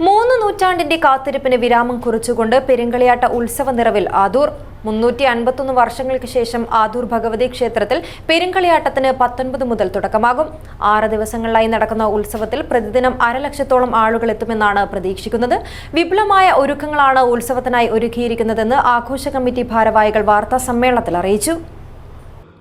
മൂന്ന് നൂറ്റാണ്ടിന്റെ കാത്തിരിപ്പിന് വിരാമം കുറിച്ചുകൊണ്ട് പെരുങ്കളിയാട്ട ഉത്സവ നിറവിൽ ആദൂർ. മുന്നൂറ്റി അൻപത്തൊന്ന് വർഷങ്ങൾക്ക് ശേഷം ആദൂർ ഭഗവതി ക്ഷേത്രത്തിൽ പെരുങ്കളിയാട്ടത്തിന് പത്തൊൻപത് മുതൽ തുടക്കമാകും. ആറ് ദിവസങ്ങളിലായി നടക്കുന്ന ഉത്സവത്തിൽ പ്രതിദിനം അരലക്ഷത്തോളം ആളുകൾ എത്തുമെന്നാണ് പ്രതീക്ഷിക്കുന്നത്. വിപുലമായ ഒരുക്കങ്ങളാണ് ഉത്സവത്തിനായി ഒരുക്കിയിരിക്കുന്നതെന്ന് ആഘോഷ കമ്മിറ്റി ഭാരവാഹികൾ വാർത്താ സമ്മേളനത്തിൽ അറിയിച്ചു.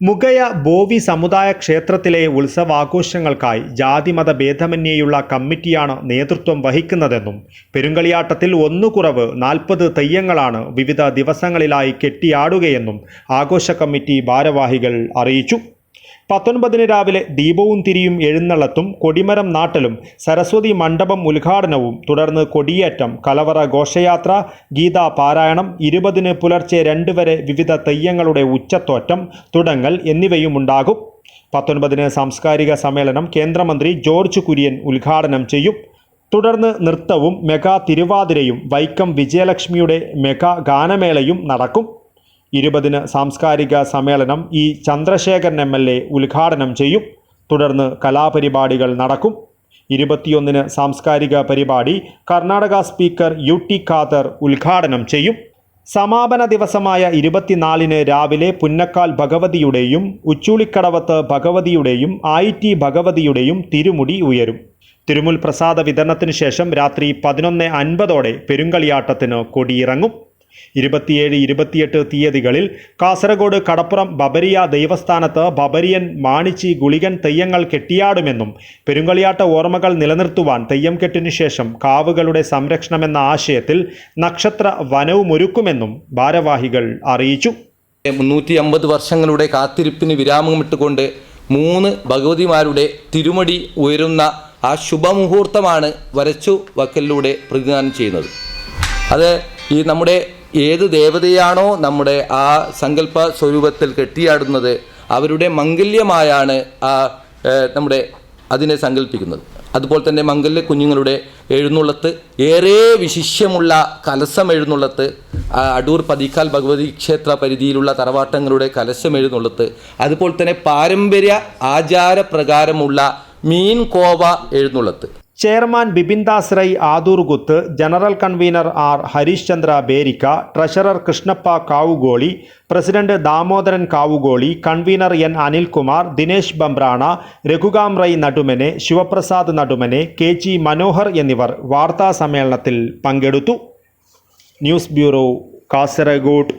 മുഗയ ബോവി സമുദായ ക്ഷേത്രത്തിലെ ഉത്സവാഘോഷങ്ങൾക്കായി ജാതിമത ഭേദമന്യേയുള്ള കമ്മിറ്റിയാണ് നേതൃത്വം വഹിക്കുന്നതെന്നും പെരുങ്കളിയാട്ടത്തിൽ ഒന്നുകുറവ് നാൽപ്പത് തെയ്യങ്ങളാണ് വിവിധ ദിവസങ്ങളിലായി കെട്ടിയാടുകയെന്നും ആഘോഷ കമ്മിറ്റി ഭാരവാഹികൾ അറിയിച്ചു. പത്തൊൻപതിന് രാവിലെ ദീപവും തിരിയും എഴുന്നള്ളത്തും കൊടിമരം നാട്ടലും സരസ്വതി മണ്ഡപം ഉദ്ഘാടനവും തുടർന്ന് കൊടിയേറ്റം കലവറ ഘോഷയാത്ര ഗീതാ പാരായണം ഇരുപതിന് പുലർച്ചെ രണ്ട് വരെ വിവിധ തെയ്യങ്ങളുടെ ഉച്ചത്തോറ്റം തുടങ്ങൽ എന്നിവയും ഉണ്ടാകും. പത്തൊൻപതിന് സാംസ്കാരിക സമ്മേളനം കേന്ദ്രമന്ത്രി ജോർജ് കുര്യൻ ഉദ്ഘാടനം ചെയ്യും. തുടർന്ന് നൃത്തവും മെഗാ തിരുവാതിരയും വൈക്കം വിജയലക്ഷ്മിയുടെ മെഗാ ഗാനമേളയും നടക്കും. ഇരുപതിന് സാംസ്കാരിക സമ്മേളനം E Chandrasekharan M L A ഉദ്ഘാടനം ചെയ്യും. തുടർന്ന് കലാപരിപാടികൾ നടക്കും. ഇരുപത്തിയൊന്നിന് സാംസ്കാരിക പരിപാടി Karnataka speaker U T Khader ഉദ്ഘാടനം ചെയ്യും. സമാപന ദിവസമായ ഇരുപത്തിനാലിന് രാവിലെ പുന്നക്കാൽ ഭഗവതിയുടെയും ഉച്ചൂളിക്കടവത്ത് ഭഗവതിയുടെയും ഐ ടി ഭഗവതിയുടെയും തിരുമുടി ഉയരും. തിരുമുൽ പ്രസാദ വിതരണത്തിന് ശേഷം രാത്രി പതിനൊന്ന് അൻപതോടെ പെരുങ്കളിയാട്ടത്തിന് കൊടിയിറങ്ങും. ഇരുപത്തിയേഴ് ഇരുപത്തിയെട്ട് തീയതികളിൽ കാസർഗോഡ് കടപ്പുറം ബബരിയ ദൈവസ്ഥാനത്ത് ബബരിയൻ മാണിച്ചി ഗുളികൻ തെയ്യങ്ങൾ കെട്ടിയാടുമെന്നും പെരുങ്കളിയാട്ട ഓർമ്മകൾ നിലനിർത്തുവാൻ തെയ്യം കെട്ടിനു ശേഷം കാവുകളുടെ സംരക്ഷണമെന്ന ആശയത്തിൽ നക്ഷത്ര വനവുമൊരുക്കുമെന്നും ഭാരവാഹികൾ അറിയിച്ചു. മുന്നൂറ്റി അമ്പത് വർഷങ്ങളുടെ കാത്തിരിപ്പിന് വിരാമമിട്ടുകൊണ്ട് മൂന്ന് ഭഗവതിമാരുടെ തിരുമടി ഉയരുന്ന ആ ശുഭമുഹൂർത്തമാണ് വരച്ചു വക്കലിലൂടെ പ്രതിദാനം ചെയ്യുന്നത്. അത് ഈ നമ്മുടെ ഏത് ദേവതയാണോ നമ്മുടെ ആ സങ്കല്പ സ്വരൂപത്തിൽ കെട്ടിയാടുന്നത് അവരുടെ മംഗല്യമായാണ് ആ നമ്മുടെ അതിനെ സങ്കല്പിക്കുന്നത്. അതുപോലെ തന്നെ മംഗല്യ കുഞ്ഞുങ്ങളുടെ എഴുന്നള്ളത്ത് ഏറെ വിശിഷ്യമുള്ള കലസം എഴുന്നള്ളത്ത് അടൂർ പതിക്കാൽ ഭഗവതി ക്ഷേത്ര പരിധിയിലുള്ള തറവാട്ടങ്ങളുടെ കലശം എഴുന്നള്ളത്ത് അതുപോലെ തന്നെ പാരമ്പര്യ ആചാരപ്രകാരമുള്ള മീൻ കോവ എഴുന്നള്ളത്ത്. Chairman Bipin Das Rai Adoorguthu general convener R Harish Chandra Berikka treasurer Krishnappa Kavugoli president Damodaran Kavugoli convener N Anilkumar Dinesh Bambrana Raghukam Rai Nadumane Shivaprasad Nadumane K G Manohar എന്നിവർ വാർത്താ സമ്മേളനത്തിൽ പങ്കെടുത്തു. News bureau Kasaragod.